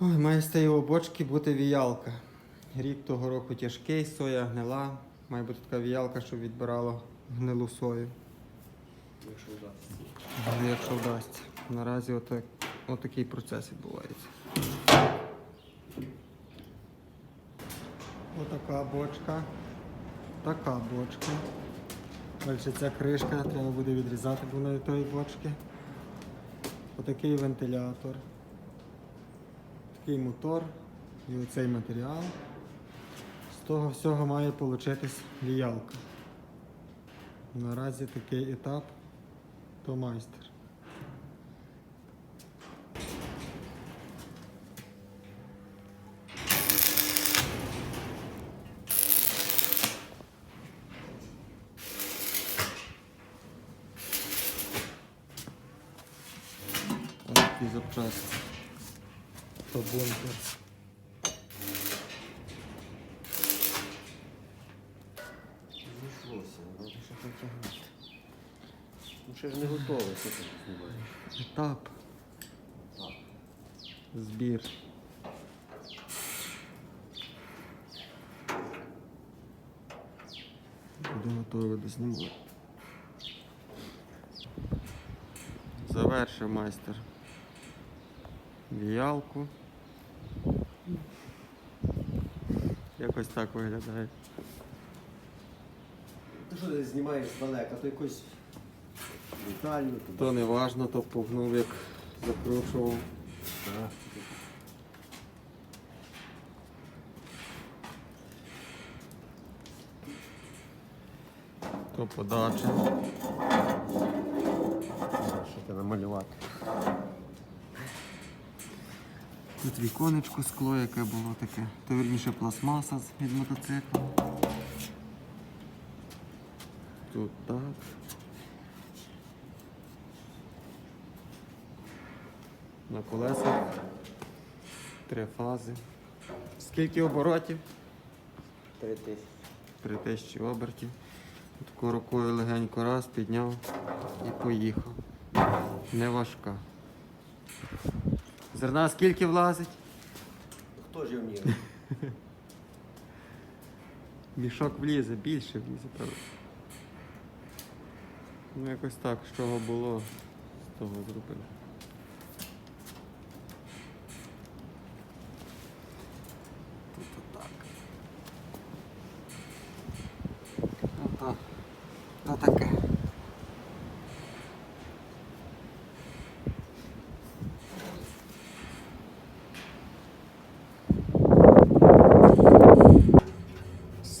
Ой, має з цієї обочки бути віялка. Рік того року тяжкий, соя гнила. Має бути така віялка, щоб відбирала гнилу сою. Якщо вдасться. Але якщо вдасться. Наразі отак, отакий процес відбувається. Отака бочка. Така бочка. Далі ця кришка треба буде відрізати, бо вона від тої бочки. Отакий вентилятор. Такий мотор і оцей матеріал. З того всього має получитись ліялка. Наразі такий етап то майстер. Запчасті. То бункер. Зійшлося, треба ще потягнути. Ну ще ж не готове, що ти знімаєш? Етап. Збір. Буде готовий до знімати. Завершив майстер віялку. Якось так виглядає. Ти що ти знімаєш здалека, то якось детально, то То не важно, то погнув, як закручував. Так. То подача. Що ти намалювати? Тут віконечко скло, яке було таке. То вірніше пластмаса від мотоцикла. Тут так. На колесах. Три фази. Скільки оборотів? Три тисячі. Три тисячі обертів. Таку рукою легенько раз підняв і поїхав. Не важка. Зерна скільки влазить? Хто ж його міряє? Мішок влізе, більше влізе, правда. Ну якось так, з чого було, з того зробили.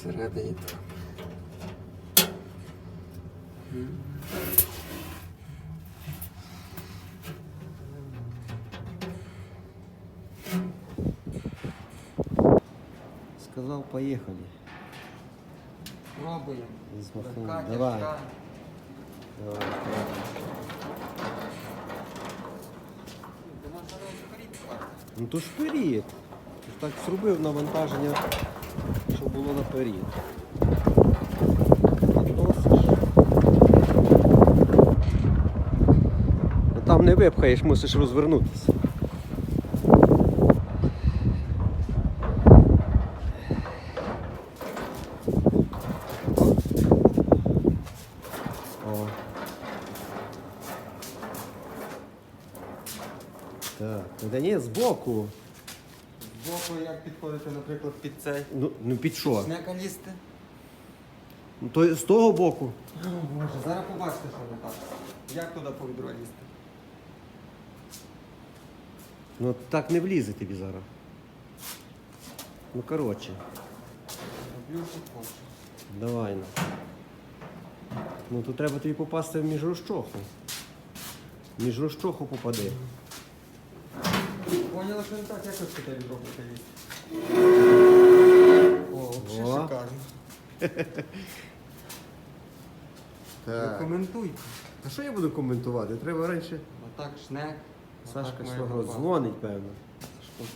Всередині поїхали. Пробуємо. З махом. Легка, Давай. Давай. Класти. Ну то ж. Ти ж так зробив навантаження, було наперед. Там не випхаєш, мусиш розвернутися. О. Так, да ні, збоку. Збоку як підходити, наприклад, під цей. Ну, ну під що? Снека лізти. Ну, то з того боку. О, Боже, зараз побачите, що не так. Як туди по відро лізти? Ну так не влізе тобі зараз. Ну коротше, Роблю, що хочу. давай ну. Ну то треба тобі попасти в міжрозчоху. Між розчоху попади. Поняла, що не так, як ось туди робити. О, взагалі шикарно. Так. Коментуйте. А що я буду коментувати? Треба раніше. Отак шнек. Сашка отак має свого дзвонить, певно. Дзвонить.